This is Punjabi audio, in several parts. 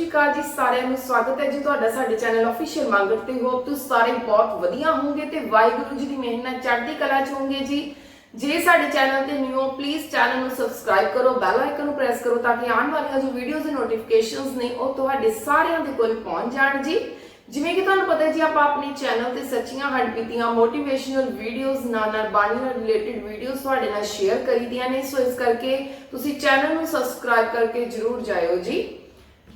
ਸ਼੍ਰੀ ਅਕਾਲ ਜੀ ਸਾਰਿਆਂ ਨੂੰ ਸਵਾਗਤ ਹੈ ਜੀ ਤੁਹਾਡਾ ਸਾਡੇ ਚੈਨਲ ਅਫੀਸ਼ੀਅਲ ਮੰਗਟ ਤੇ। ਹੋਪ ਤੁਸੀਂ ਸਾਰੇ ਬਹੁਤ ਵਧੀਆ ਹੋਵੋਗੇ ਤੇ ਵਾਹਿਗੁਰੂ ਜੀ ਦੀ ਮਿਹਰ ਨਾਲ ਚੜ੍ਹਦੀ ਕਲਾ ਚ ਹੋਵੋਗੇ ਜੀ। ਜੇ ਸਾਡੇ ਚੈਨਲ ਤੇ ਨਿਊ ਹੋ ਪਲੀਜ਼ ਚੈਨਲ ਨੂੰ ਸਬਸਕ੍ਰਾਈਬ ਕਰੋ ਬੈਲ ਆਈਕਨ ਨੂੰ ਪ੍ਰੈਸ ਕਰੋ ਤਾਂ ਕਿ ਆਉਣ ਵਾਲੀਆਂ ਜੋ ਵੀਡੀਓਜ਼ ਦੇ ਨੋਟੀਫਿਕੇਸ਼ਨਸ ਨੇ, ਉਹ ਤੁਹਾਡੇ ਸਾਰਿਆਂ ਦੇ ਕੋਲ ਪਹੁੰਚ ਜਾਣ ਜੀ। ਜਿਵੇਂ ਕਿ ਤੁਹਾਨੂੰ ਪਤਾ ਜੀ, ਆਪਾਂ ਆਪਣੇ ਚੈਨਲ ਤੇ ਸੱਚੀਆਂ ਹੱਡਬੀਤੀਆਂ ਮੋਟੀਵੇਸ਼ਨਲ ਵੀਡੀਓਜ਼ ਨਾਲ ਨਾਲ ਬਾਣੀ ਨਾਲ ਰਿਲੇਟਡ ਵੀਡੀਓਜ਼ ਤੁਹਾਡੇ ਨਾਲ ਸ਼ੇਅਰ ਕਰੀਦੀਆਂ ਨੇ। ਸੋ ਇਸ ਕਰਕੇ ਤੁਸੀਂ ਚੈਨਲ ਨੂੰ ਸਬਸਕ੍ਰਾਈਬ ਕਰਕੇ ਜਰੂਰ ਜਾਇਓ ਜੀ।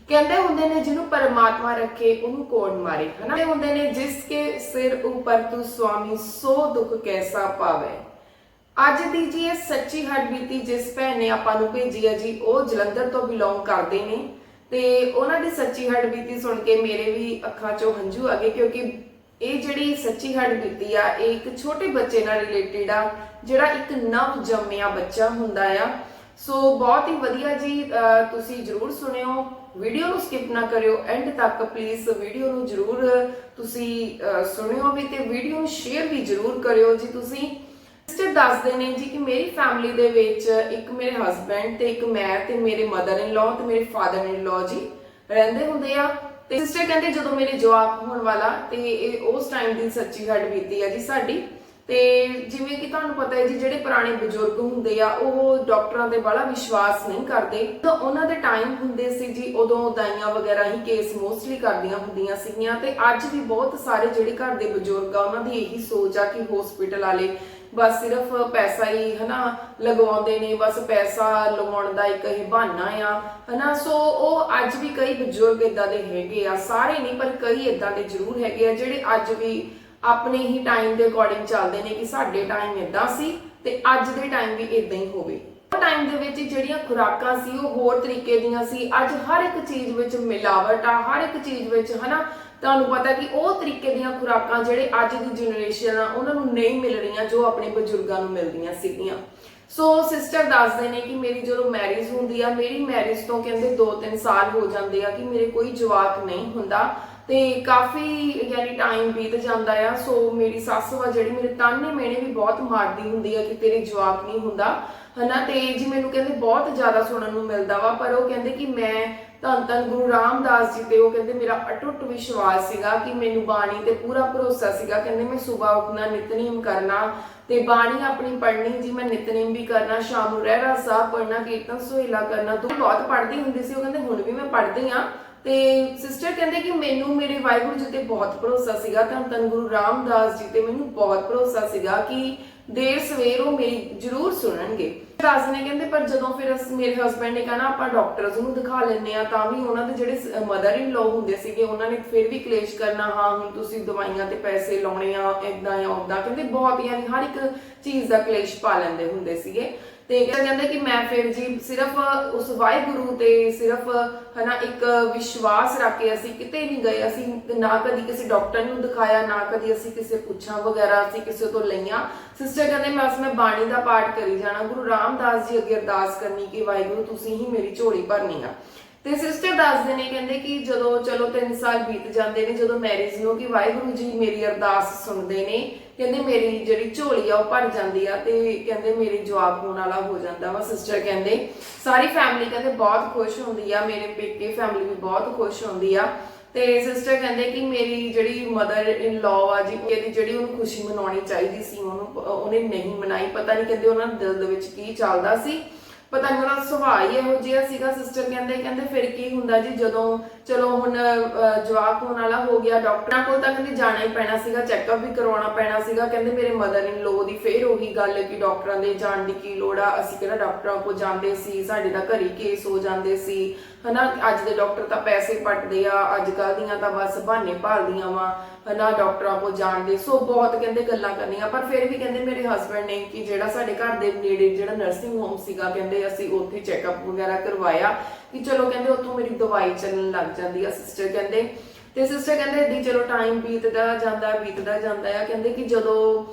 ਕਹਿੰਦੇ ਹੁੰਦੇ ਨੇ ਜਿਹਨੂੰ ਪਰਮਾਤਮਾ ਰੱਖੇ ਉਹਨੂੰ ਕੌਣ ਮਾਰੇ, ਹਨਾ? ਕਹਿੰਦੇ ਹੁੰਦੇ ਨੇ, ਜਿਸ ਕੇ ਸਿਰ ਉੱਪਰ ਤੂੰ ਸੁਆਮੀ ਸੋ ਦੁੱਖ ਕੈਸਾ ਪਾਵੇ। ਅੱਜ ਦੀ ਜੀ ਇਹ ਸੱਚੀ ਹੱਡਬੀਤੀ ਜਿਸ ਭੈਣ ਨੇ ਆਪਾਂ ਨੂੰ ਭੇਜੀ ਹੈ ਜੀ, ਉਹ ਜਲੰਧਰ ਤੋਂ ਬਿਲੋਂਗ ਕਰਦੇ ਨੇ। ਤੇ ਉਹਨਾਂ ਦੀ ਸੱਚੀ ਹੱਡਬੀਤੀ ਸੁਣ ਕੇ ਮੇਰੇ ਵੀ ਅੱਖਾਂ 'ਚੋਂ ਹੰਝੂ ਆ ਗਏ, ਕਿਉਂਕਿ ਇਹ ਜਿਹੜੀ ਸੱਚੀ ਹੱਡਬੀਤੀ ਆ, ਇਹ ਇੱਕ ਛੋਟੇ ਬੱਚੇ ਨਾਲ ਰਿਲੇਟਡ ਆ, ਜਿਹੜਾ ਇੱਕ ਨਵ ਜੰਮਿਆ ਬੱਚਾ ਹੁੰਦਾ ਆ। ਸੋ ਬਹੁਤ ਹੀ ਵਧੀਆ ਜੀ, ਅਹ, ਤੁਸੀਂ ਜਰੂਰ ਸੁਣਿਓ। ਵੀਡੀਓ ਨੂੰ ਸਕਿਪ ਨਾ ਕਰਿਓ ਐਂਡ ਤੱਕ ਪਲੀਜ਼ ਵੀਡੀਓ ਨੂੰ ਜਰੂਰ ਤੁਸੀਂ ਸੁਣਿਓ ਵੀ ਤੇ ਵੀਡੀਓ ਨੂੰ ਸ਼ੇਅਰ ਵੀ ਜਰੂਰ ਕਰਿਓ। ਜੀ ਤੁਸੀਂ ਸਿਸਟਰ ਦੱਸਦੇ ਨੇ ਜੀ ਕਿ ਮੇਰੀ ਫੈਮਿਲੀ ਦੇ ਵਿੱਚ ਇੱਕ ਮੇਰੇ ਹਸਬੰਡ ਤੇ ਇੱਕ ਮੈਂ ਤੇ ਮੇਰੇ ਮਦਰ ਇਨ ਲਾਅ ਤੇ ਮੇਰੇ ਫਾਦਰ ਇਨ ਲਾਅ ਜੀ ਰਹਿੰਦੇ ਹੁੰਦੇ ਆ। ਤੇ ਸਿਸਟਰ ਕਹਿੰਦੇ ਜਦੋਂ ਮੇਰੇ ਜਵਾਬ ਹੋਣ ਵਾਲਾ ਤੇ ਇਹ ਉਸ ਟਾਈਮ ਦੀ ਸੱਚੀ ਹੱਡ ਬੀਤੀ ਆ ਜੀ ਸਾਡੀ। ਤੇ ਜਿਵੇਂ ਕਿ ਤੁਹਾਨੂੰ ਪਤਾ ਹੈ ਜੀ, ਜਿਹੜੇ ਪੁਰਾਣੇ ਬਜ਼ੁਰਗ ਹੁੰਦੇ ਆ, ਉਹ ਡਾਕਟਰਾਂ ਤੇ ਬੜਾ ਵਿਸ਼ਵਾਸ ਨਹੀਂ ਕਰਦੇ। ਤਾਂ ਉਹਨਾਂ ਦੇ ਟਾਈਮ ਹੁੰਦੇ ਸੀ ਜੀ, ਉਦੋਂ ਦਾਈਆਂ ਵਗੈਰਾ ਹੀ ਕੇਸ ਮੋਸਟਲੀ ਕਰਦੀਆਂ ਹੁੰਦੀਆਂ ਸੀਗੀਆਂ ਤੇ ਅੱਜ ਵੀ ਬਹੁਤ ਸਾਰੇ ਜਿਹੜੇ ਘਰ ਦੇ ਬਜ਼ੁਰਗ ਆ, ਉਹਨਾਂ ਦੀ ਇਹੀ ਸੋਚ ਆ ਕਿ ਹਸਪੀਟਲ ਵਾਲੇ ਬਸ ਸਿਰਫ ਪੈਸਾ ਹੀ, ਹਨਾ, ਲਗਵਾਉਂਦੇ ਨੇ, ਬਸ ਪੈਸਾ ਲਵਾਉਣ ਦਾ ਇੱਕ ਇਹ ਬਹਾਨਾ ਆ, ਹਨਾ। ਸੋ ਉਹ ਅੱਜ ਵੀ ਕਈ ਬਜ਼ੁਰਗ ਇਦਾਂ ਦੇ ਹੈਗੇ ਆ, ਸਾਰੇ ਨਹੀਂ, ਪਰ ਕਈ ਇਦਾਂ ਦੇ ਜ਼ਰੂਰ ਹੈਗੇ ਆ, ਜਿਹੜੇ ਅੱਜ ਵੀ ਆਪਣੇ ਹੀ ਟਾਈਮ ਦੇ ਅਕੋਰਡਿੰਗ ਚੱਲਦੇ ਨੇ ਕਿ ਸਾਡੇ ਟਾਈਮ ਇਦਾਂ ਸੀ ਤੇ ਅੱਜ ਦੇ ਟਾਈਮ ਵੀ ਇਦਾਂ ਹੀ ਹੋਵੇ। ਉਹ ਟਾਈਮ ਦੇ ਵਿੱਚ ਜਿਹੜੀਆਂ ਖੁਰਾਕਾਂ ਸੀ, ਉਹ ਹੋਰ ਤਰੀਕੇ ਦੀਆਂ ਸੀ। ਅੱਜ ਹਰ ਇੱਕ ਚੀਜ਼ ਵਿੱਚ ਮਿਲਾਵਟ ਆ, ਹਰ ਇੱਕ ਚੀਜ਼ ਵਿੱਚ ਹਨਾ, ਤੁਹਾਨੂੰ ਪਤਾ ਕਿ ਉਹ ਤਰੀਕੇ ਦੀਆਂ ਖੁਰਾਕਾਂ ਜਿਹੜੇ ਅੱਜ ਦੀ ਜਨਰੇਸ਼ਨ ਆ, ਉਹਨਾਂ ਨੂੰ ਨਹੀਂ ਮਿਲ ਰਹੀਆਂ ਜੋ ਆਪਣੇ ਬਜ਼ੁਰਗਾਂ ਨੂੰ ਮਿਲਦੀਆਂ ਸੀਗੀਆਂ। ਸੋ ਸਿਸਟਰ ਦੱਸਦੇ ਨੇ ਕਿ ਮੇਰੀ ਜਦੋਂ ਮੈਰਿਜ ਹੁੰਦੀ ਆ, ਮੇਰੀ ਮੈਰਿਜ ਤੋਂ ਕਹਿੰਦੇ 2-3 ਸਾਲ ਹੋ ਜਾਂਦੇ ਆ ਕਿ ਮੇਰੇ ਕੋਈ ਜਵਾਕ ਨਹੀਂ ਹੁੰਦਾ। ਤੇ ਕਾਫੀ, ਯਾਨੀ ਟਾਈਮ ਬੀਤ ਜਾਂਦਾ ਆ। ਸੋ ਮੇਰੀ ਸੱਸ ਵਾ ਜਿਹੜੀ ਮੇਰੇ ਤਾਨੇ ਮੇਣੇ ਵੀ ਬਹੁਤ ਮਾਰਦੀ ਹੁੰਦੀ ਆ ਕਿ ਤੇਰੇ ਜਵਾਕ ਨਹੀਂ ਹੁੰਦਾ। ਹਨਾ? ਤੇ ਜੀ ਮੈਨੂੰ ਕਹਿੰਦੇ ਬਹੁਤ ਜ਼ਿਆਦਾ ਸੁਣਨ ਨੂੰ ਮਿਲਦਾ ਵਾ, ਪਰ ਉਹ ਕਹਿੰਦੇ ਕਿ ਮੈਂ ਧੰਨ ਧੰਨ ਗੁਰੂ ਰਾਮਦਾਸ ਜੀ ਤੇ ਉਹ ਕਹਿੰਦੇ ਮੇਰਾ ਅਟੁੱਟ ਵਿਸ਼ਵਾਸ ਸੀਗਾ ਕਿ ਮੈਨੂੰ ਬਾਣੀ ਤੇ ਪੂਰਾ ਭਰੋਸਾ ਸੀਗਾ। ਕਹਿੰਦੇ ਮੈਂ ਸਵੇਰ ਉੱਠਣਾ, ਨਿਤਨੇਮ ਕਰਨਾ ਤੇ ਬਾਣੀ ਆਪਣੀ ਪੜ੍ਹਨੀ ਜੀ, ਮੈਂ ਨਿਤਨੇਮ ਵੀ ਕਰਨਾ, ਸ਼ਾਮ ਨੂੰ ਰਹਿਰਾ ਸਾਹਿਬ ਪੜ੍ਹਨਾ, ਕੀਰਤਨ, ਸੁਹੇਲਾ ਕਰਨਾ ਤੂੰ ਬਹੁਤ ਪੜ੍ਹਦੀ ਹੁੰਦੀ ਸੀ। ਉਹ ਕਹਿੰਦੇ ਹੁਣ ਵੀ ਮੈਂ ਪੜ੍ਹਦੀ ਆ। ਤੇ ਸਿਸਟਰ ਕਹਿੰਦੇ ਕਿ ਮੈਨੂੰ ਮੇਰੇ ਵਾਹਿਗੁਰੂ ਜੀ ਤੇ ਬਹੁਤ ਭਰੋਸਾ ਸੀਗਾ ਤਾਂ ਧੰਨ ਗੁਰੂ ਰਾਮਦਾਸ ਜੀ ਤੇ ਮੈਨੂੰ ਬਹੁਤ ਭਰੋਸਾ ਸੀਗਾ ਕਿ ਦੇਰ ਸਵੇਰ ਉਹ ਮੇਰੀ ਜ਼ਰੂਰ ਸੁਣਨਗੇ। ਦੱਸ ਨੇ ਕਹਿੰਦੇ, ਪਰ ਜਦੋਂ ਫਿਰ ਅਸ- ਮੇਰੇ ਹਸਬੰਡ ਨੇ ਕਹਿਣਾ ਆਪਾਂ ਡਾਕਟਰਸ ਨੂੰ ਦਿਖਾ ਲੈਂਦੇ ਆ ਤਾਂ ਵੀ ਉਹਨਾਂ ਦੇ ਜਿਹੜੇ ਮਦਰ ਇਨ ਲਾਅ ਹੁੰਦੇ ਸੀਗੇ, ਉਹਨਾਂ ਨੇ ਫਿਰ ਵੀ ਕਲੇਸ਼ ਕਰਨਾ, ਹਾਂ, ਹੁਣ ਤੁਸੀਂ ਦਵਾਈਆਂ ਤੇ ਪੈਸੇ ਲਾਉਣੇ ਆ ਇਦਾਂ ਆ ਉਦਾਂ ਕਹਿੰਦੇ ਬਹੁਤ ਯਾਨੀ ਹਰ ਇੱਕ ਚੀਜ਼ ਦਾ ਕਲੇਸ਼ ਪਾ ਲੈਂਦੇ ਹੁੰਦੇ ਸੀਗੇ। ਤੇ ਕਹਿੰਦੇ ਕਿ ਮੈਂ ਫਿਰ ਜੀ ਸਿਰਫ ਉਸ ਵਾਹਿਗੁਰੂ ਤੇ ਸਿਰਫ, ਹਨਾ, ਇੱਕ ਵਿਸ਼ਵਾਸ ਰੱਖ ਕੇ ਅਸੀਂ ਕਿਤੇ ਨਹੀਂ ਗਏ ਅਸੀਂ ਨਾ ਕਦੀ ਕਿਸੇ ਡਾਕਟਰ ਨੂੰ ਦਿਖਾਇਆ, ਨਾ ਕਦੀ ਅਸੀਂ ਕਿਸੇ ਪੁੱਛਾਂ ਵਗੈਰਾ ਅਸੀਂ ਕਿਸੇ ਤੋਂ ਲਈਆਂ। ਸਿਸਟਰ ਕਹਿੰਦੇ, ਮੈਂ ਉਸ ਮੈਂ ਬਾਣੀ ਦਾ ਪਾਠ ਕਰੀ ਜਾਣਾ। ਗੁਰੂ ਰਾਮਦਾਸ ਜੀ ਅੱਗੇ ਅਰਦਾਸ ਕਰਨੀ ਕਿ ਵਾਹਿਗੁਰੂ, ਤੁਸੀਂ ਹੀ ਮੇਰੀ ਝੋਲੀ ਭਰਨੀ ਆ। ਤੇ ਸਿਸਟਰ ਦੱਸਦੇ ਨੇ, ਕਹਿੰਦੇ ਕਿ ਜਦੋਂ, ਚਲੋ 3 ਸਾਲ ਬੀਤ ਜਾਂਦੇ ਨੇ, ਜਦੋਂ ਮੈਰਿਜ ਨੂੰ ਕਿ ਵਾਹਿਗੁਰੂ ਜੀ ਮੇਰੀ ਅਰਦਾਸ ਸੁਣਦੇ ਨੇ ਕਹਿੰਦੇ ਮੇਰੀ ਜਿਹੜੀ ਝੋਲੀ ਆ ਉਹ ਭਰ ਜਾਂਦੀ ਆ ਤੇ ਕਹਿੰਦੇ ਮੇਰੀ ਜਵਾਬ ਹੋਣ ਵਾਲਾ ਹੋ ਜਾਂਦਾ ਵਾ ਸਿਸਟਰ ਕਹਿੰਦੇ। ਸਾਰੀ ਫੈਮਿਲੀ ਕਹਿੰਦੇ ਬਹੁਤ ਖੁਸ਼ ਹੁੰਦੀ ਆ, ਮੇਰੇ ਪੇਕੇ ਫੈਮਿਲੀ ਵੀ ਬਹੁਤ ਖੁਸ਼ ਹੁੰਦੀ ਆ। ਤੇ ਸਿਸਟਰ ਕਹਿੰਦੇ ਕਿ ਮੇਰੀ ਜਿਹੜੀ ਮਦਰ ਇਨ ਲਾਅ ਆ ਜੀ ਇਹਦੀ ਜਿਹੜੀ ਉਹਨੂੰ ਖੁਸ਼ੀ ਮਨਾਉਣੀ ਚਾਹੀਦੀ ਸੀ, ਉਹਨੂੰ, ਉਹਨੇ ਨਹੀਂ ਮਨਾਈ। ਪਤਾ ਨਹੀਂ ਕਹਿੰਦੇ ਉਹਨਾਂ ਦੇ ਦਿਲ ਦੇ ਵਿੱਚ ਕੀ ਚੱਲਦਾ ਸੀ। ਪਤਾ ਨਹੀਂ ਉਹਦਾ ਸੁਭਾਅ ਹੀ ਇਹੋ ਜਿਹਾ ਸੀਗਾ ਸਿਸਟਰ ਕਹਿੰਦੇ ਕਹਿੰਦੇ ਫਿਰ ਕੀ ਹੁੰਦਾ ਜੀ, ਜਦੋਂ ਚਲੋ ਹੁਣ ਜਵਾਕ ਹੋਣ ਵਾਲਾ ਹੋ ਗਿਆ, ਡਾਕਟਰਾਂ ਕੋਲ ਤਾਂ ਕਹਿੰਦੇ ਜਾਣਾ ਹੀ ਪੈਣਾ ਸੀਗਾ ਚੈੱਕਅਪ ਵੀ ਕਰਵਾਉਣਾ ਪੈਣਾ ਸੀਗਾ, ਕਹਿੰਦੇ ਮੇਰੇ ਮਦਰ ਇਨ ਲੋ ਦੀ ਫੇਰ ਉਹੀ ਗੱਲ ਕਿ ਡਾਕਟਰਾਂ ਦੇ ਜਾਣ ਦੀ ਕੀ ਲੋੜ ਆ, ਅਸੀਂ ਕਿਹੜਾ ਡਾਕਟਰਾਂ ਕੋਲ ਜਾਂਦੇ ਸੀ, ਸਾਡੇ ਤਾਂ ਘਰੀ ਕੇਸ ਹੋ ਜਾਂਦੇ ਸੀ, ਹਨਾ, ਅੱਜ ਦੇ ਡਾਕਟਰ ਤਾਂ ਪੈਸੇ ਪੱਟਦੇ ਆ ਅੱਜ ਕੱਲ ਦੀਆਂ ਤਾਂ ਬਸ ਬਹਾਨੇ ਭਾਲਦੀਆਂ ਵਾ। ਹਨਾ ਡਾਕਟਰਾਂ ਕੋਲ ਜਾਣ ਦੇ ਸੋ ਬਹੁਤ ਕਹਿੰਦੇ ਗੱਲਾਂ ਕਰਨੀਆਂ। ਪਰ ਫਿਰ ਵੀ ਕਹਿੰਦੇ ਮੇਰੇ ਹਸਬੰਡ ਨੇ ਕਿ ਜਿਹੜਾ ਸਾਡੇ ਘਰ ਦੇ ਨੇੜੇ ਜਿਹੜਾ ਨਰਸਿੰਗ ਹੋਮ ਸੀਗਾ, ਕਹਿੰਦੇ ਅਸੀਂ ਉੱਥੇ ਚੈੱਕਅਪ ਵਗੈਰਾ ਕਰਵਾਇਆ ਕਿ ਚਲੋ ਕਹਿੰਦੇ ਉੱਥੋਂ ਮੇਰੀ ਦਵਾਈ ਚੱਲਣ ਲੱਗ ਜਾਂਦੀ ਆ ਸਿਸਟਰ ਕਹਿੰਦੇ। ਤੇ ਸਿਸਟਰ ਕਹਿੰਦੇ ਏਦੀ ਚਲੋ ਟਾਈਮ ਬੀਤਦਾ ਜਾਂਦਾ ਬੀਤਦਾ ਜਾਂਦਾ ਆ। ਕਹਿੰਦੇ ਕਿ ਜਦੋਂ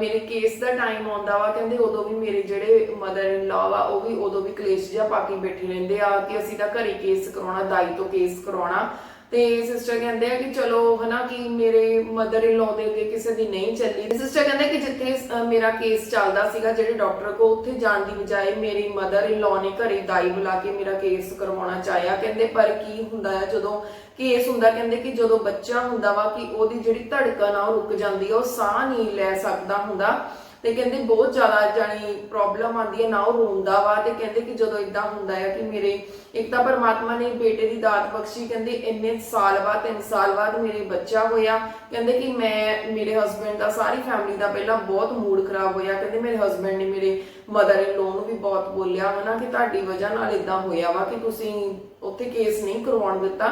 ਮੇਰੇ ਕੇਸ ਦਾ ਟਾਈਮ ਆਉਂਦਾ ਵਾ, ਕਹਿੰਦੇ ਉਦੋਂ ਵੀ ਮੇਰੇ ਜਿਹੜੇ ਮਦਰ ਇਨ ਲਾਅ ਵਾ, ਉਹ ਵੀ ਉਦੋਂ ਵੀ ਕਲੇਸ਼ ਜਿਹਾ ਪਾ ਕੇ ਬੈਠੇ ਰਹਿੰਦੇ ਆ ਕਿ ਅਸੀਂ ਤਾਂ ਘਰੇ ਕੇਸ ਕਰਾਉਣਾ, ਦਾਈ ਤੋਂ ਕੇਸ ਕਰਾਉਣਾ। ਤੇ ਸਿਸਟਰ ਕਹਿੰਦੇ ਆ ਕਿ ਚਲੋ ਹਨਾ ਕਿ ਮੇਰੇ ਮਦਰ ਇਨ ਲਾਅ ਦੇ ਅੱਗੇ ਕਿਸੇ ਦੀ ਨਹੀਂ ਚੱਲੀ। ਸਿਸਟਰ ਕਹਿੰਦੇ ਕਿ ਜਿੱਥੇ ਅ, ਮੇਰਾ ਕੇਸ ਚੱਲਦਾ ਸੀਗਾ ਜਿਹੜੇ ਡਾਕਟਰ ਕੋ ਉੱਥੇ ਜਾਣ ਦੀ ਬਜਾਏ ਮੇਰੀ ਮਦਰ ਇਨ ਲਾਅ ਨੇ ਘਰੇ ਦਾਈ ਬੁਲਾ ਕੇ ਮੇਰਾ ਕੇਸ ਕਰਵਾਉਣਾ ਚਾਹਿਆ। ਕਹਿੰਦੇ ਪਰ ਕੀ ਹੁੰਦਾ ਹੈ ਜਦੋਂ ਕੇਸ ਹੁੰਦਾ ਕਹਿੰਦੇ ਕਿ ਜਦੋਂ ਬੱਚਾ ਹੁੰਦਾ ਵਾ ਕਿ ਉਹਦੀ ਜਿਹੜੀ ਧੜਕਣ ਆ ਉਹ ਰੁਕ ਜਾਂਦੀ ਆ ਉਹ ਸਾਹ ਨਹੀਂ ਲੈ ਸਕਦਾ ਹੁੰਦਾ। ਤੇ ਕਹਿੰਦੇ ਬਹੁਤ ਜ਼ਿਆਦਾ ਜਾਨੀ ਪ੍ਰੋਬਲਮ ਆਉਂਦੀ ਹੈ, ਨਾ ਉਹ ਰੋਂਦਾ ਵਾ ਤੇ ਕਹਿੰਦੇ ਕਿ ਜਦੋਂ ਇਦਾਂ ਹੁੰਦਾ ਹੈ ਕਿ ਮੇਰੇ, ਇੱਕ ਤਾਂ ਪਰਮਾਤਮਾ ਨੇ ਬੇਟੇ ਦੀ ਦਾਤ ਬਖਸ਼ੀ, ਕਹਿੰਦੇ ਇੰਨੇ ਸਾਲ ਬਾਅਦ 3 ਸਾਲ ਬਾਅਦ ਮੇਰੇ ਬੱਚਾ ਹੋਇਆ, ਕਹਿੰਦੇ ਕਿ ਮੈਂ, ਮੇਰੇ ਹਸਬੰਡ ਦਾ, ਸਾਰੀ ਫੈਮਿਲੀ ਦਾ ਪਹਿਲਾਂ ਬਹੁਤ ਮੂਡ ਖਰਾਬ ਹੋਇਆ, ਕਹਿੰਦੇ ਮੇਰੇ ਹਸਬੰਡ ਨੇ ਮੇਰੇ ਮਦਰ ਇਨ ਲੋ ਨੂੰ ਵੀ ਬਹੁਤ ਬੋਲਿਆ ਹਨਾ ਕਿ ਤੁਹਾਡੀ ਵਜ੍ਹਾ ਨਾਲ ਇਦਾਂ ਹੋਇਆ ਵਾ ਕਿ ਤੁਸੀਂ ਉੱਥੇ ਕੇਸ ਨਹੀਂ ਕਰਵਾਉਣ ਦਿੱਤਾ।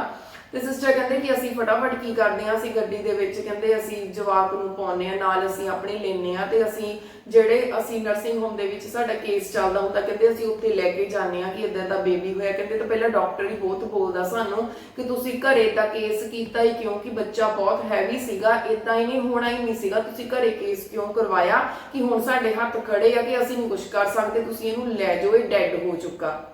ਤੇ ਸਿਸਟਰ ਕਹਿੰਦੇ ਕਿ ਅਸੀਂ ਫਟਾਫਟ ਕੀ ਕਰਦੇ ਹਾਂ, ਅਸੀਂ ਗੱਡੀ ਦੇ ਵਿੱਚ ਕਹਿੰਦੇ ਅਸੀਂ ਜਵਾਕ ਨੂੰ ਪਾਉਂਦੇ ਆ ਨਾਲ ਅਸੀਂ ਆਪਣੇ ਲੈਨੇ ਆ ਤੇ ਅਸੀਂ ਜਿਹੜੇ ਅਸੀਂ ਨਰਸਿੰਗ ਹੋਮ ਦੇ ਵਿੱਚ ਸਾਡਾ ਕੇਸ ਚੱਲਦਾ ਹੁੰਦਾ, ਕਹਿੰਦੇ ਅਸੀਂ ਉੱਥੇ ਲੈ ਕੇ ਜਾਂਦੇ ਆ ਕਿ ਇਦਾਂ ਦਾ ਬੇਬੀ ਹੋਇਆ, ਕਹਿੰਦੇ ਤਾਂ ਪਹਿਲਾਂ ਡਾਕਟਰ ਹੀ ਬਹੁਤ ਬੋਲਦਾ ਸਾਨੂੰ ਕਿ ਤੁਸੀਂ ਘਰੇ ਦਾ ਕੇਸ ਕੀਤਾ ਹੀ ਕਿਉਂ ਬੱਚਾ ਬਹੁਤ ਹੈਵੀ ਸੀਗਾ ਇਦਾਂ ਹੀ ਨਹੀਂ, ਹੋਣਾ ਹੀ ਨਹੀਂ ਸੀਗਾ, ਤੁਸੀਂ ਘਰੇ ਕੇਸ ਕਿਉਂ ਕਰਵਾਇਆ ਕਿ ਹੁਣ ਸਾਡੇ ਹੱਥ ਖੜੇ ਆ ਕਿ ਅਸੀਂ ਨਹੀਂ ਕੁਝ ਕਰ ਸਕਦੇ, ਤੁਸੀਂ ਇਹਨੂੰ ਲੈ ਜਾਓ, ਇਹ ਡੈੱਡ ਹੋ ਚੁੱਕਾ।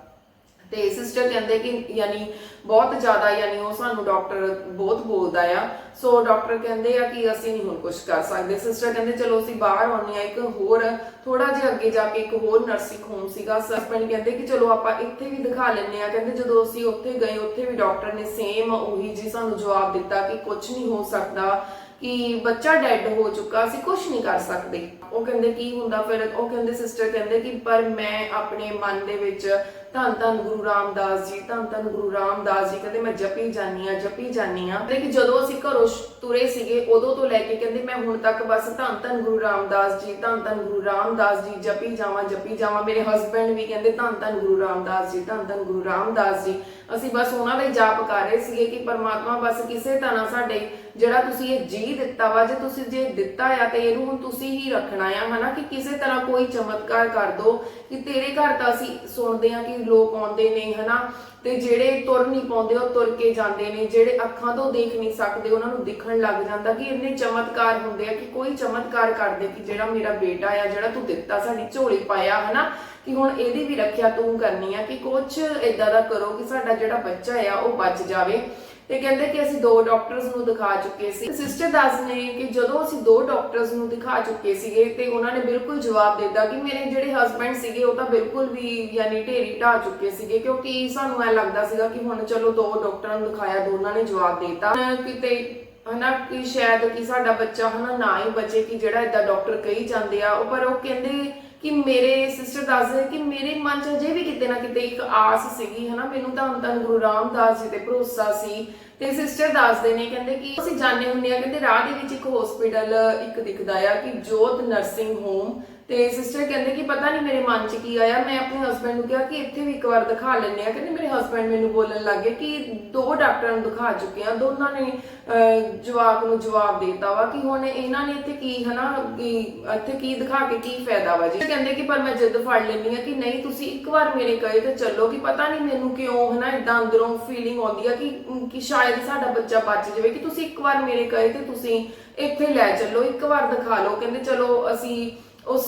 ਤੇ ਸਿਸਟਰ ਕਹਿੰਦੇ ਕਿ ਯਾਨੀ ਬਹੁਤ ਜ਼ਿਆਦਾ ਯਾਨੀ ਉਹ ਸਾਨੂੰ ਡਾਕਟਰ ਬਹੁਤ ਬੋਲਦਾ ਆ। ਸੋ ਡਾਕਟਰ ਕਹਿੰਦੇ ਆ ਕਿ ਅਸੀਂ ਨਹੀਂ ਹੁਣ ਕੁਝ ਕਰ ਸਕਦੇ। ਸਿਸਟਰ ਕਹਿੰਦੇ, ਚਲੋ ਅਸੀਂ ਬਾਹਰ ਆਉਣੀ ਆ ਇੱਕ ਹੋਰ ਥੋੜਾ ਜਿਹਾ ਅੱਗੇ ਜਾ ਕੇ ਇੱਕ ਹੋਰ ਨਰਸਿੰਗ ਹੋਮ ਸੀਗਾ। ਹਸਬੰਡ ਕਹਿੰਦੇ ਕਿ ਚਲੋ ਆਪਾਂ ਇੱਥੇ ਵੀ ਦਿਖਾ ਲੈਂਦੇ ਆ ਕਹਿੰਦੇ ਜਦੋਂ ਅਸੀਂ ਉੱਥੇ ਗਏ, ਉੱਥੇ ਵੀ ਡਾਕਟਰ ਨੇ ਸੇਮ ਉਹੀ ਜੀ ਸਾਨੂੰ ਜਵਾਬ ਦਿੱਤਾ ਕਿ ਕੁਝ ਨਹੀਂ ਹੋ ਸਕਦਾ, ਕਿ ਬੱਚਾ ਡੈੱਡ ਹੋ ਚੁੱਕਾ, ਅਸੀਂ ਕੁਝ ਨਹੀਂ ਕਰ ਸਕਦੇ। ਉਹ ਕਹਿੰਦੇ ਕੀ ਹੁੰਦਾ ਫਿਰ? ਉਹ ਕਹਿੰਦੇ ਸਿਸਟਰ ਕਹਿੰਦੇ ਕਿ ਪਰ ਮੈਂ ਆਪਣੇ ਮਨ ਦੇ ਵਿੱਚ ਧੰਨ ਧੰਨ ਗੁਰੂ ਰਾਮਦਾਸ ਜੀ, ਧੰਨ ਧੰਨ ਗੁਰੂ ਰਾਮਦਾਸ ਜੀ, ਕਹਿੰਦੇ ਮੈਂ ਜਪੀ ਜਾਨੀ ਆ ਜਪੀ ਜਾਨੀ ਆ ਕਿ ਜਦੋਂ ਅਸੀਂ ਘਰੋਂ ਤੁਰੇ ਸੀਗੇ, ਉਦੋਂ ਤੋਂ ਲੈ ਕੇ ਕਹਿੰਦੇ ਮੈਂ ਹੁਣ ਤੱਕ ਬਸ ਧੰਨ ਧੰਨ ਗੁਰੂ ਰਾਮਦਾਸ ਜੀ, ਧੰਨ ਧੰਨ ਗੁਰੂ ਰਾਮਦਾਸ ਜੀ, ਜਪੀ ਜਾਵਾਂ ਜਪੀ ਜਾਵਾਂ। ਮੇਰੇ ਹਸਬੰਡ ਵੀ ਕਹਿੰਦੇ ਧੰਨ ਧੰਨ ਗੁਰੂ ਰਾਮਦਾਸ ਜੀ, ਧੰਨ ਧੰਨ ਗੁਰੂ ਰਾਮਦਾਸ ਜੀ। ਅਸੀਂ ਬਸ ਉਹਨਾਂ ਦਾ ਹੀ ਜਾਪ ਕਰ ਰਹੇ ਸੀਗੇ ਕਿ ਪਰਮਾਤਮਾ ਬਸ ਕਿਸੇ ਤਰ੍ਹਾਂ ਸਾਡੇ ਜਿਹੜਾ ਤੁਸੀਂ ਇਹ ਜੀ ਦਿੱਤਾ ਵਾ, ਜੇ ਤੁਸੀਂ ਜੇ ਦਿੱਤਾ ਆ ਤੇ ਇਹਨੂੰ ਹੁਣ ਤੁਸੀਂ ਹੀ ਰੱਖਣਾ ਆ, ਹਨਾ? ਕਿ ਕਿਸੇ ਤਰ੍ਹਾਂ ਕੋਈ ਚਮਤਕਾਰ ਕਰ ਦੋ, ਕਿ ਤੇਰੇ ਘਰ ਤਾਂ ਅਸੀਂ ਸੁਣਦੇ ਆ ਕਿ ਲੋਕ ਆਉਂਦੇ ਨੇ, ਹਨਾ? ਤੇ ਜਿਹੜੇ ਤੁਰ ਨਹੀਂ ਪਾਉਂਦੇ, ਉਹ ਤੁਰ ਕੇ ਜਾਂਦੇ ਨੇ। ਜਿਹੜੇ ਅੱਖਾਂ ਤੋਂ ਦੇਖ ਨਹੀਂ ਸਕਦੇ, ਉਹਨਾਂ ਨੂੰ ਦਿਖਣ ਲੱਗ ਜਾਂਦਾ ਕਿ ਇੰਨੇ ਚਮਤਕਾਰ ਹੁੰਦੇ ਆ ਕਿ ਕੋਈ ਚਮਤਕਾਰ ਕਰਦੇ ਕਿ ਜਿਹੜਾ ਮੇਰਾ ਬੇਟਾ ਆ, ਜਿਹੜਾ ਤੂੰ ਦਿੱਤਾ ਸਾਡੀ ਝੋਲੀ ਪਾਇਆ, ਹਨਾ? ਕਿ ਹੁਣ ਇਹਦੀ ਵੀ ਰੱਖਿਆ ਤੂੰ ਕਰਨੀ ਆ ਕਿ ਕੁਝ ਇਦਾਂ ਦਾ ਕਰੋ ਕਿ ਸਾਡਾ ਜਿਹੜਾ ਬੱਚਾ ਆ, ਉਹ ਬਚ ਜਾਵੇ। ਤੇ ਕਹਿੰਦੇ ਕਿ ਅਸੀਂ ਦੋ ਡਾਕਟਰਸ ਨੂੰ ਦਿਖਾ ਚੁੱਕੇ ਸੀ। ਸਿਸਟਰ ਦੱਸ ਨੇ ਕਿ ਜਦੋਂ ਅਸੀਂ ਦੋ ਡਾਕਟਰਸ ਨੂੰ ਦਿਖਾ ਚੁੱਕੇ ਸੀਗੇ ਤੇ ਉਹਨਾਂ ਨੇ ਬਿਲਕੁਲ ਜਵਾਬ ਦਿੱਤਾ ਕਿ ਮੇਰੇ ਜਿਹੜੇ ਹਸਬੰਡ ਸੀਗੇ ਉਹ ਤਾਂ ਬਿਲਕੁਲ ਵੀ ਯਾਨੀ ਢੇਰੀ ਢਾ ਚੁੱਕੇ ਸੀਗੇ ਕਿਉਂਕਿ ਸਾਨੂੰ ਐ ਲੱਗਦਾ ਸੀਗਾ ਕਿ ਹੁਣ ਚਲੋ ਦੋ ਡਾਕਟਰਾਂ ਨੂੰ ਦਿਖਾਇਆ, ਦੋਨਾਂ ਨੇ ਜਵਾਬ ਦੇ ਦਿੱਤਾ ਕਿਤੇ ਹਨਾ ਕਿ ਸ਼ਾਇਦ ਕਿ ਸਾਡਾ ਬੱਚਾ ਹਨਾ ਨਾ ਹੀ ਬਚੇ ਕਿ ਜਿਹੜਾ ਇਦਾਂ ਡਾਕਟਰ ਕਹੀ ਜਾਂਦੇ ਆ, ਉਹ ਪਰ ਉਹ ਕਹਿੰਦੇ ਕਿ ਮੇਰੇ ਸਿਸਟਰ ਦੱਸਦੇ ਕਿ ਮੇਰੇ ਮਨ 'ਚ ਅਜੇ ਵੀ ਕਿਤੇ ਨਾ ਕਿਤੇ ਇੱਕ ਆਸ ਸੀਗੀ, ਹਨਾ? ਮੈਨੂੰ ਤਾਂ ਹੁਣ ਗੁਰੂ ਰਾਮਦਾਸ ਜੀ ਤੇ ਭਰੋਸਾ ਸੀ ਤੇ ਸਿਸਟਰ ਦੱਸਦੇ ਨੇ, ਕਹਿੰਦੇ ਕਿ ਅਸੀਂ ਜਾਣਦੇ ਹੁੰਦੇ ਆ ਕਹਿੰਦੇ ਰਾਹ ਦੇ ਵਿੱਚ ਇੱਕ ਹਸਪੀਟਲ ਇੱਕ ਦਿਖਦਾ ਆ ਕਿ ਜੋਤ ਨਰਸਿੰਗ ਹੋਮ ਤੇ ਸਿਸਟਰ ਕਹਿੰਦੇ ਕਿ ਪਤਾ ਨਹੀਂ ਮੇਰੇ ਮਨ 'ਚ ਕੀ ਆਇਆ। ਮੈਂ ਆਪਣੇ ਹਸਬੰਡ ਨੂੰ ਕਿਹਾ ਕਿ ਇੱਥੇ ਵੀ ਇੱਕ ਵਾਰ ਦਿਖਾ ਲੈਂਦੇ ਆ ਕਹਿੰਦੇ ਮੇਰੇ ਹਸਬੰਡ ਮੈਨੂੰ ਬੋਲਣ ਲੱਗੇ ਕਿ ਦੋ ਡਾਕਟਰਾਂ ਨੂੰ ਦਿਖਾ ਚੁੱਕੇ ਆ ਦੋਨਾਂ ਨੇ ਅਹ, ਜਵਾਬ ਨੂੰ ਜਵਾਬ ਦੇਤਾ ਵਾ ਕਿ ਹੁਣ ਇਹਨਾਂ ਨੇ ਇੱਥੇ ਕੀ ਹਨਾ ਕਿ ਇੱਥੇ ਕੀ ਦਿਖਾ ਕੇ ਕੀ ਫਾਇਦਾ ਵਾ ਜੀ। ਕਹਿੰਦੇ ਕਿ ਪਰ ਮੈਂ ਜਿੱਦ ਫੜ ਲੈਂਦੀ ਆ ਕਿ ਨਹੀਂ ਤੁਸੀਂ ਇੱਕ ਵਾਰ ਮੇਰੇ ਕਹੇ ਤੇ ਚੱਲੋ ਕਿ ਪਤਾ ਨਹੀਂ ਮੈਨੂੰ ਕਿਉਂ ਹਨਾ ਇਦਾਂ ਅੰਦਰੋਂ ਫੀਲਿੰਗ ਆਉਂਦੀ ਆ ਕਿ ਕਿ ਸ਼ਾਇਦ ਸਾਡਾ ਬੱਚਾ ਬਚ ਜਾਵੇ ਕਿ ਤੁਸੀਂ ਇੱਕ ਵਾਰ ਮੇਰੇ ਕਹੇ ਤੇ ਤੁਸੀਂ ਇੱਥੇ ਲੈ ਚੱਲੋ ਇੱਕ ਵਾਰ ਦਿਖਾ ਲਓ। ਕਹਿੰਦੇ ਚਲੋ ਅਸੀਂ ਉਸ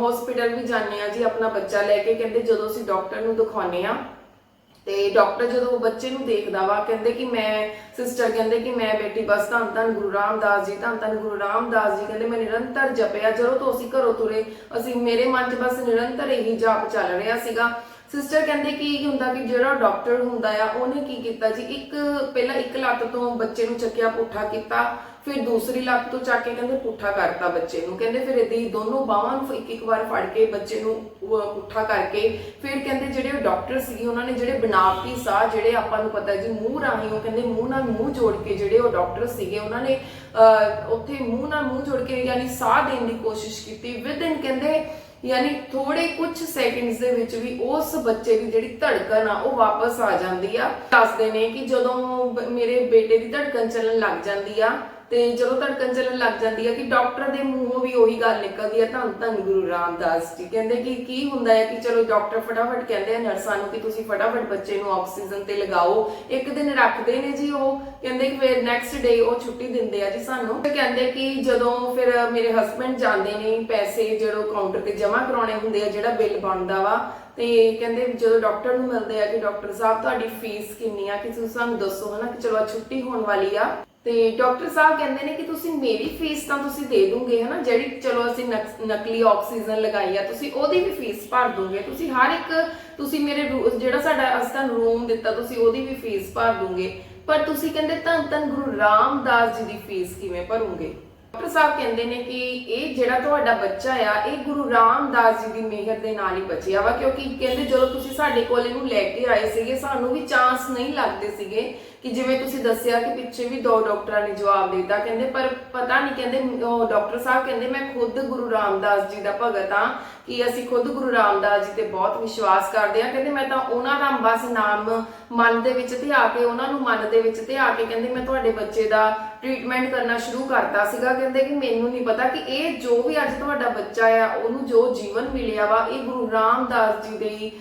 ਹਸਪੀਟਲ ਵੀ ਜਾਂਦੇ ਆ ਜੀ, ਆਪਣਾ ਬੱਚਾ ਲੈ ਕੇ। ਕਹਿੰਦੇ ਜਦੋਂ ਅਸੀਂ ਡਾਕਟਰ ਨੂੰ ਦਿਖਾਉਨੇ ਆ ਤੇ ਡਾਕਟਰ ਜਦੋਂ ਬੱਚੇ ਨੂੰ ਦੇਖਦਾ ਵਾ, ਕਹਿੰਦੇ ਕਿ ਮੈਂ ਸਿਸਟਰ ਕਹਿੰਦੇ ਕਿ ਮੈਂ ਬੇਟੀ, ਬਸ ਧੰਨ ਧੰਨ ਗੁਰੂ ਰਾਮਦਾਸ ਜੀ, ਧੰਨ ਧੰਨ ਗੁਰੂ ਰਾਮਦਾਸ ਜੀ, ਕਹਿੰਦੇ ਮੈਂ ਨਿਰੰਤਰ ਜਪਿਆ। ਜਦੋਂ ਤੋਂ ਅਸੀਂ ਘਰੋਂ ਤੁਰੇ, ਅਸੀਂ ਮੇਰੇ ਮਨ 'ਚ ਬਸ ਨਿਰੰਤਰ ਇਹੀ ਜਾਪ ਚੱਲ ਰਿਹਾ ਸੀਗਾ। ਸਿਸਟਰ ਕਹਿੰਦੇ ਕਿ ਕੀ ਹੁੰਦਾ ਕਿ ਜਿਹੜਾ ਡਾਕਟਰ ਹੁੰਦਾ ਆ ਉਹਨੇ ਕੀ ਕੀਤਾ ਜੀ? ਇੱਕ ਪਹਿਲਾਂ ਇੱਕ ਲੱਤ ਤੋਂ ਬੱਚੇ ਨੂੰ ਚੱਕਿਆ ਪੁੱਠਾ ਕੀਤਾ ਫਿਰ ਦੂਸਰੀ ਲੱਤ ਤੋਂ ਚੱਕ ਕੇ ਕਹਿੰਦੇ ਪੁੱਠਾ ਕਰਤਾ ਬੱਚੇ ਨੂੰ। ਕਹਿੰਦੇ ਫਿਰ ਇਹਦੀ ਦੋਨੋਂ ਬਾਹਾਂ ਨੂੰ ਇੱਕ ਇੱਕ ਵਾਰ ਫੜ ਕੇ ਬੱਚੇ ਨੂੰ ਪੁੱਠਾ ਕਰਕੇ ਫਿਰ ਕਹਿੰਦੇ ਜਿਹੜੇ ਡਾਕਟਰ ਸੀਗੇ ਉਹਨਾਂ ਨੇ ਜਿਹੜੇ ਬਨਾਵਟੀ ਸਾਹ ਜਿਹੜੇ ਆਪਾਂ ਨੂੰ ਪਤਾ ਜੀ ਮੂੰਹ ਰਾਹੀਂ ਉਹ ਕਹਿੰਦੇ ਮੂੰਹ ਨਾਲ ਮੂੰਹ ਜੋੜ ਕੇ ਜਿਹੜੇ ਉਹ ਡਾਕਟਰ ਸੀਗੇ ਉਹਨਾਂ ਨੇ ਅਹ, ਉੱਥੇ ਮੂੰਹ ਨਾਲ ਮੂੰਹ ਜੋੜ ਕੇ ਯਾਨੀ ਸਾਹ ਦੇਣ ਦੀ ਕੋਸ਼ਿਸ਼ ਕੀਤੀ। ਵਿਦ ਇਨ ਕਹਿੰਦੇ ਯਾਨੀ ਥੋੜੇ ਕੁਝ ਸੈਕਿੰਡਸ ਦੇ ਵਿੱਚ ਵੀ ਉਸ ਬੱਚੇ ਦੀ ਜਿਹੜੀ ਧੜਕਣ ਆ, ਉਹ ਵਾਪਸ ਆ ਜਾਂਦੀ ਆ। ਦੱਸਦੇ ਨੇ ਕਿ ਜਦੋਂ ਮੇਰੇ ਬੇਟੇ ਦੀ ਧੜਕਣ ਚੱਲਣ ਲੱਗ ਜਾਂਦੀ ਆ ਤੇ ਜਦੋਂ ਧੜਕਣ ਚੱਲਣ ਲੱਗ ਜਾਂਦੀ ਹੈ ਕਿ ਡਾਕਟਰ ਦੇ ਮੂੰਹੋਂ ਵੀ ਉਹੀ ਗੱਲ ਨਿਕਲਦੀ ਹੈ ਧੰਨ ਧੰਨ ਗੁਰੂ ਰਾਮਦਾਸ ਜੀ। ਕਹਿੰਦੇ ਕਿ ਕੀ ਹੁੰਦਾ ਹੈ ਕਿ ਚਲੋ ਡਾਕਟਰ ਫਟਾਫਟ ਕਹਿੰਦੇ ਆ ਨਰਸਾਂ ਨੂੰ ਕਿ ਤੁਸੀਂ ਫਟਾਫਟ ਬੱਚੇ ਨੂੰ ਆਕਸੀਜਨ ਤੇ ਲਗਾਓ। ਇੱਕ ਦਿਨ ਰੱਖਦੇ ਨੇ ਜੀ ਉਹ। ਕਹਿੰਦੇ ਕਿ ਫਿਰ ਨੈਕਸਟ ਡੇ ਉਹ ਛੁੱਟੀ ਦਿੰਦੇ ਆ ਜੀ ਸਾਨੂੰ। ਤੇ ਕਹਿੰਦੇ ਕਿ ਜਦੋਂ ਫਿਰ ਮੇਰੇ ਹਸਬੰਡ ਜਾਂਦੇ ਨੇ, ਪੈਸੇ ਜਦੋਂ ਕਾਊਂਟਰ ਤੇ ਜਮ੍ਹਾਂ ਕਰਾਉਣੇ ਹੁੰਦੇ ਆ, ਜਿਹੜਾ ਬਿੱਲ ਬਣਦਾ ਵਾ। ਤੇ ਕਹਿੰਦੇ ਜਦੋਂ ਡਾਕਟਰ ਨੂੰ ਮਿਲਦੇ ਆ ਕਿ ਡਾਕਟਰ ਸਾਹਿਬ, ਤੁਹਾਡੀ ਫੀਸ ਕਿੰਨੀ ਆ? ਕਿ ਤੁਸੀਂ ਸਾਨੂੰ ਦੱਸੋ ਹਨਾ ਕਿ ਚਲੋ ਛੁੱਟੀ ਹੋਣ ਵਾਲੀ ਆ। ਤੇ ਡਾਕਟਰ ਸਾਹਿਬ ਕਹਿੰਦੇ ਨੇ ਕਿ ਤੁਸੀਂ ਮੇਰੀ ਫੀਸ ਤਾਂ ਤੁਸੀਂ ਦੇ ਦੋਗੇ, ਹਨਾ? ਜਿਹੜੀ ਚਲੋ ਅਸੀਂ ਨਕ- ਨਕਲੀ ਆਕਸੀਜਨ ਲਗਾਈ ਆ, ਤੁਸੀਂ ਉਹਦੀ ਵੀ ਫੀਸ ਭਰ ਦੋਗੇ। ਤੁਸੀਂ ਹਰ ਇੱਕ, ਤੁਸੀਂ ਮੇਰੇ ਰੂ- ਜਿਹੜਾ ਸਾਡਾ ਅਸੀਂ ਤੁਹਾਨੂੰ ਰੂਮ ਦਿੱਤਾ, ਤੁਸੀਂ ਉਹਦੀ ਵੀ ਫੀਸ ਭਰ ਦੋਗੇ। ਪਰ ਤੁਸੀਂ ਕਹਿੰਦੇ ਧੰਨ ਧੰਨ ਗੁਰੂ ਰਾਮਦਾਸ ਜੀ ਦੀ ਫੀਸ ਕਿਵੇਂ ਭਰੋਗੇ? ਡਾਕਟਰ ਸਾਹਿਬ ਕਹਿੰਦੇ ਨੇ ਕਿ ਇਹ ਜਿਹੜਾ ਤੁਹਾਡਾ ਬੱਚਾ ਆ, ਇਹ ਗੁਰੂ ਰਾਮਦਾਸ ਜੀ ਦੀ ਮਿਹਰ ਦੇ ਨਾਲ ਹੀ ਬਚਿਆ ਵਾ, ਕਿਉਂਕਿ ਕਹਿੰਦੇ ਜਦੋਂ ਤੁਸੀਂ ਸਾਡੇ ਕੋਲ ਇਹਨੂੰ ਲੈ ਕੇ ਆਏ ਸੀਗੇ, ਸਾਨੂੰ ਵੀ ਚਾਂਸ ਨਹੀਂ ਲੱਗਦੇ ਸੀਗੇ ਕਿ ਜਿਵੇਂ ਤੁਸੀਂ ਦੱਸਿਆ ਕਿ ਪਿੱਛੇ ਵੀ ਦੋ ਡਾਕਟਰਾਂ ਨੇ ਜਵਾਬ ਦਿੱਤਾ। ਕਹਿੰਦੇ ਪਰ ਪਤਾ ਨਹੀਂ, ਕਹਿੰਦੇ ਉਹ ਡਾਕਟਰ ਸਾਹਿਬ ਕਹਿੰਦੇ, ਮੈਂ ਖੁਦ ਗੁਰੂ ਰਾਮਦਾਸ ਜੀ ਦਾ ਭਗਤ ਆ ਕਿ ਅਸੀਂ ਖੁਦ ਗੁਰੂ ਰਾਮਦਾਸ ਜੀ ਤੇ ਬਹੁਤ ਵਿਸ਼ਵਾਸ ਕਰਦੇ ਆ ਕਹਿੰਦੇ ਮੈਂ ਤਾਂ ਉਹਨਾਂ ਦਾ ਬਸ ਨਾਮ ਮਨ ਦੇ ਵਿੱਚ ਧਿਆ ਕੇ, ਉਹਨਾਂ ਨੂੰ ਮਨ ਦੇ ਵਿੱਚ ਧਿਆ ਕੇ ਕਹਿੰਦੇ ਮੈਂ ਤੁਹਾਡੇ ਬੱਚੇ ਦਾ ਟ੍ਰੀਟਮੈਂਟ ਕਰਨਾ ਸ਼ੁਰੂ ਕਰਤਾ ਸੀਗਾ। ਕਹਿੰਦੇ ਕਿ ਮੈਨੂੰ ਨਹੀਂ ਪਤਾ ਕਿ ਇਹ ਜੋ ਵੀ ਅੱਜ ਤੁਹਾਡਾ ਬੱਚਾ ਆ, ਉਹਨੂੰ ਜੋ ਜੀਵਨ ਮਿਲਿਆ ਵਾ, ਇਹ ਗੁਰੂ ਰਾਮਦਾਸ ਜੀ ਦੀ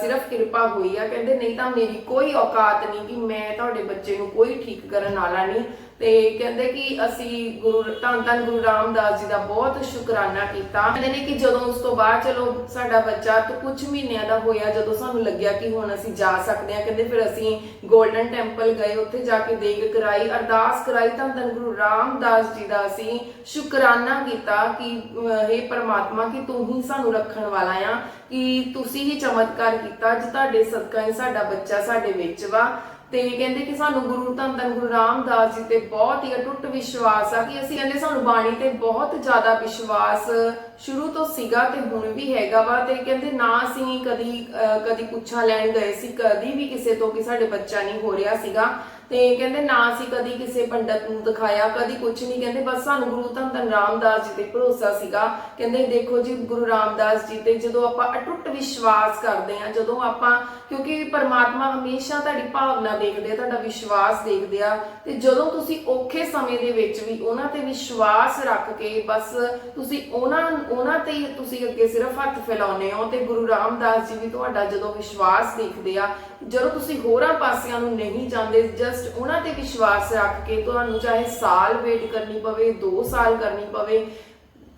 ਸਿਰਫ ਕਿਰਪਾ ਹੋਈ ਆ। ਕਹਿੰਦੇ ਨਹੀਂ ਤਾਂ ਮੇਰੀ ਕੋਈ ਔਕਾਤ ਨਹੀਂ ਕਿ ਮੈਂ ਤੁਹਾਡੇ ਬੱਚੇ ਨੂੰ ਕੋਈ ਠੀਕ ਕਰਨ ਵਾਲਾ ਨਹੀਂ। ਤੇ ਕਹਿੰਦੇ ਕਿ ਅਸੀਂ ਗੁਰੂ ਧੰਨ ਧੰਨ ਗੁਰੂ ਰਾਮਦਾਸ ਜੀ ਦਾ ਬਹੁਤ ਸ਼ੁਕਰਾਨਾ ਕੀਤਾ। ਕਹਿੰਦੇ ਨੇ ਕਿ ਜਦੋਂ ਉਸ ਤੋਂ ਬਾਅਦ ਚਲੋ ਸਾਡਾ ਬੱਚਾ ਤੋਂ ਕੁਝ ਮਹੀਨਿਆਂ ਦਾ ਹੋਇਆ ਜਦੋਂ ਸਾਨੂੰ ਲੱਗਿਆ ਕਿ ਹੁਣ ਅਸੀਂ ਜਾ ਸਕਦੇ ਹਾਂ ਕਹਿੰਦੇ ਫਿਰ ਅਸੀਂ 골ਡਨ ਟੈਂਪਲ ਗਏ ਉੱਥੇ ਜਾ ਕੇ ਦੇਗ ਕਰਾਈ ਅਰਦਾਸ ਕਰਾਈ ਧੰਨ ਧੰਨ ਗੁਰੂ ਰਾਮਦਾਸ ਜੀ ਦਾ ਅਸੀਂ ਸ਼ੁਕਰਾਨਾ ਕੀਤਾ ਕਿ ਅਹ, ਹੇ ਪ੍ਰਮਾਤਮਾ ਕਿ ਤੂੰ ਹੀ ਸਾਨੂੰ ਰੱਖਣ ਵਾਲਾ ਆ ਕਿ ਤੁਸੀਂ ਹੀ ਚਮਤਕਾਰ ਕੀਤਾ ਅੱਜ ਤੁਹਾਡੇ ਸਦਕਾ ਹੀ ਸਾਡਾ ਬੱਚਾ ਸਾਡੇ ਵਿੱਚ ਵਾ। ਤੇ ਕਹਿੰਦੇ ਕਿ ਸਾਨੂੰ ਗੁਰੂ ਧੰਨ ਧੰਨ ਗੁਰੂ ਰਾਮਦਾਸ ਜੀ ਤੇ ਬਹੁਤ ਹੀ ਅਟੁੱਟ ਵਿਸ਼ਵਾਸ ਆ ਕਿ ਅਸੀਂ ਕਹਿੰਦੇ ਸਾਨੂੰ ਬਾਣੀ ਤੇ ਬਹੁਤ ਜ਼ਿਆਦਾ ਵਿਸ਼ਵਾਸ ਸ਼ੁਰੂ ਤੋਂ ਸੀਗਾ ਤੇ ਹੁਣ ਵੀ ਹੈਗਾ ਵਾ ਤੇ ਕਹਿੰਦੇ ਨਾ ਅਸੀਂ ਕਦੀ ਅਹ, ਕਦੀ ਪੁੱਛਾ ਲੈਣ ਗਏ ਸੀ ਕਦੀ ਵੀ ਕਿਸੇ ਤੋਂ ਕਿ ਸਾਡੇ ਬੱਚਾ ਨਹੀਂ ਹੋ ਰਿਹਾ ਸੀਗਾ। ਤੇ ਕਹਿੰਦੇ ਨਾ ਅਸੀਂ ਕਦੀ ਕਿਸੇ ਪੰਡਤ ਨੂੰ ਦਿਖਾਇਆ, ਕਦੀ ਕੁਝ ਨਹੀਂ। ਕਹਿੰਦੇ ਬਸ ਸਾਨੂੰ ਗੁਰੂ ਧੰਨ ਧੰਨ ਰਾਮਦਾਸ ਜੀ ਤੇ ਭਰੋਸਾ ਸੀਗਾ। ਕਹਿੰਦੇ ਦੇਖੋ ਜੀ, ਗੁਰੂ ਰਾਮਦਾਸ ਜੀ ਤੇ ਜਦੋਂ ਆਪਾਂ ਅਟੁੱਟ ਵਿਸ਼ਵਾਸ ਕਰਦੇ ਆ ਜਦੋਂ ਆਪਾਂ, ਕਿਉਂਕਿ ਪਰਮਾਤਮਾ ਹਮੇਸ਼ਾ ਤੁਹਾਡੀ ਭਾਵਨਾ ਦੇਖਦੇ ਆ, ਤੁਹਾਡਾ ਵਿਸ਼ਵਾਸ ਦੇਖਦੇ ਆ, ਤੇ ਜਦੋਂ ਤੁਸੀਂ ਔਖੇ ਸਮੇਂ ਦੇ ਵਿੱਚ ਵੀ ਉਹਨਾਂ ਤੇ ਵਿਸ਼ਵਾਸ ਰੱਖ ਕੇ ਬਸ ਤੁਸੀਂ ਉਹਨਾਂ ਉਹਨਾਂ ਤੇ ਤੁਸੀਂ ਅੱਗੇ ਸਿਰਫ ਹੱਥ ਫੈਲਾਉਂਦੇ ਹੋ ਤੇ ਗੁਰੂ ਰਾਮਦਾਸ ਜੀ ਵੀ ਤੁਹਾਡਾ ਜਦੋਂ ਵਿਸ਼ਵਾਸ ਦੇਖਦੇ ਆ, ਜਦੋਂ ਤੁਸੀਂ ਹੋਰਾਂ ਪਾਸਿਆਂ ਨੂੰ ਨਹੀਂ ਜਾਂਦੇ ਜਸਟ ਉਹਨਾਂ ਤੇ ਵਿਸ਼ਵਾਸ ਰੱਖ ਕੇ ਤੁਹਾਨੂੰ ਚਾਹੇ ਸਾਲ ਵੇਟ ਕਰਨੀ ਪਵੇ 2 ਸਾਲ ਕਰਨੀ ਪਵੇ,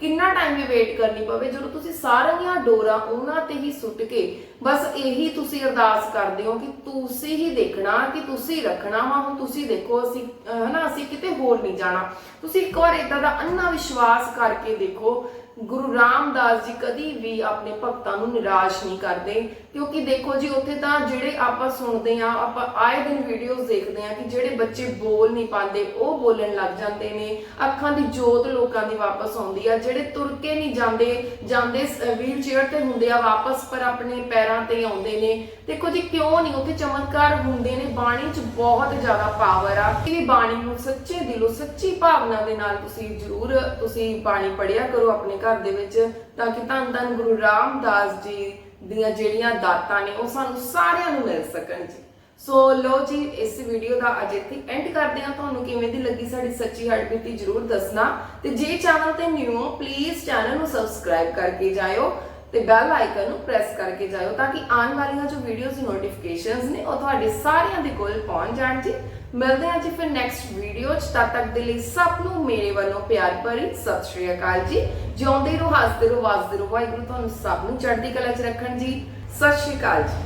ਕਿੰਨਾ ਟਾਈਮ ਵੀ ਵੇਟ ਕਰਨੀ ਪਵੇ, ਜਦੋਂ ਤੁਸੀਂ ਸਾਰੀਆਂ ਡੋਰਾਂ ਉਹਨਾਂ ਤੇ ਹੀ ਸੁੱਟ ਕੇ ਬਸ ਇਹੀ ਤੁਸੀਂ ਅਰਦਾਸ ਕਰਦੇ ਹੋ ਕਿ ਤੁਸੀਂ ਹੀ ਦੇਖਣਾ, ਕਿ ਤੁਸੀਂ ਰੱਖਣਾ ਵਾ, ਹੁਣ ਤੁਸੀਂ ਦੇਖੋ ਅਸੀਂ, ਹਨਾ, ਅਸੀਂ ਕਿਤੇ ਹੋਰ ਨਹੀਂ ਜਾਣਾ। ਤੁਸੀਂ ਇੱਕ ਵਾਰ ਇਦਾਂ ਦਾ ਅੰਨਾ ਵਿਸ਼ਵਾਸ ਕਰਕੇ ਦੇਖੋ, ਗੁਰੂ ਰਾਮਦਾਸ ਜੀ ਕਦੀ ਵੀ ਆਪਣੇ ਭਗਤਾਂ ਨੂੰ ਨਿਰਾਸ਼ ਨਹੀਂ ਕਰਦੇ। ਕਿਉਂਕਿ ਦੇਖੋ ਜੀ, ਉੱਥੇ ਤਾਂ ਜਿਹੜੇ ਆਪਾਂ ਸੁਣਦੇ ਆ ਆਪਾਂ ਆਏ ਦਿਨ ਵੀਡੀਓਜ਼ ਦੇਖਦੇ ਆ ਕਿ ਜਿਹੜੇ ਬੱਚੇ ਬੋਲ ਨਹੀਂ ਪਾਉਂਦੇ, ਉਹ ਬੋਲਣ ਲੱਗ ਜਾਂਦੇ ਨੇ। ਅੱਖਾਂ ਦੀ ਜੋਤ ਲੋਕਾਂ ਦੀ ਵਾਪਸ ਆਉਂਦੀ ਆ। ਜਿਹੜੇ ਤੁਰ ਕੇ ਨਹੀਂ ਜਾਂਦੇ ਜਾਂਦੇ ਵੀਲ ਚੇਅਰ ਤੇ ਹੁੰਦੇ ਆ, ਵਾਪਸ ਪਰ ਆਪਣੇ ਪੈਰਾਂ ਤੇ ਆਉਂਦੇ ਨੇ। ਦੇਖੋ ਜੀ, ਕਿਉਂ ਨਹੀਂ? ਉੱਥੇ ਚਮਤਕਾਰ ਹੁੰਦੇ ਨੇ। ਬਾਣੀ 'ਚ ਬਹੁਤ ਜ਼ਿਆਦਾ ਪਾਵਰ ਆ। ਕਿ ਬਾਣੀ ਨੂੰ ਸੱਚੇ ਦਿਲੋਂ ਸੱਚੀ ਭਾਵਨਾ ਦੇ ਨਾਲ ਤੁਸੀਂ ਜ਼ਰੂਰ ਤੁਸੀਂ ਬਾਣੀ ਪੜਿਆ ਕਰੋ ਆਪਣੇ ਘਰ ਦੇ ਵਿੱਚ, ਤਾਂ ਕਿ ਧੰਨ ਧੰਨ ਗੁਰੂ ਰਾਮਦਾਸ ਜੀ ਦੀਆਂ ਜਿਹੜੀਆਂ ਦਾਤਾਂ ਨੇ, ਉਹ ਸਾਨੂੰ ਸਾਰਿਆਂ ਨੂੰ ਮਿਲ ਸਕਣ ਜੀ। ਸੋ ਲੋ ਜੀ, ਇਸ ਵੀਡੀਓ ਦਾ ਅੱਜ ਇੱਥੇ ਐਂਡ ਕਰਦੇ ਹਾਂ। ਤੁਹਾਨੂੰ ਕਿਵੇਂ ਦੀ ਲੱਗੀ ਸਾਡੀ ਸੱਚੀ ਹੱਡਬੀਤੀ ਜਰੂਰ ਦੱਸਣਾ। ਤੇ ਜੇ ਚੈਨਲ ਤੇ ਨਿਊ ਹੋ ਪਲੀਜ਼ ਚੈਨਲ ਨੂੰ ਸਬਸਕ੍ਰਾਈਬ ਕਰਕੇ ਜਾਇਓ। ਤੇ ਬੈਲ ਆਈਕਨ ਨੂੰ ਪ੍ਰੈਸ ਕਰਕੇ ਜਾਇਓ ਤਾਂ ਕਿ ਆਉਣ ਵਾਲੀਆਂ ਜੋ ਵੀਡੀਓਜ਼ ਦੀ ਨੋਟੀਫਿਕੇਸ਼ਨਸ ਨੇ, ਉਹ ਤੁਹਾਡੇ ਸਾਰਿਆਂ ਦੇ ਕੋਲ ਪਹੁੰਚ ਜਾਣ ਜੀ। ਮਿਲਦੇ ਹਾਂ ਜੀ ਫਿਰ ਨੈਕਸਟ ਵੀਡੀਓ ਚ। ਤਦ ਤੱਕ ਦੇ ਲਈ ਸਭ ਨੂੰ ਮੇਰੇ ਵੱਲੋਂ ਪਿਆਰ ਭਰੀ ਸਤਿ ਸ਼੍ਰੀ ਅਕਾਲ ਜੀ। ਜਿਉਂਦੇ ਰਹੋ, ਹੱਸਦੇ ਰਹੋ ਵਸਦੇ ਰਹੋ। ਵਾਹਿਗੁਰੂ ਤੁਹਾਨੂੰ ਸਭ ਨੂੰ ਚੜ੍ਹਦੀ ਕਲਾ ਚ ਰੱਖਣ ਜੀ। ਸਤਿ ਸ਼੍ਰੀ ਅਕਾਲ ਜੀ।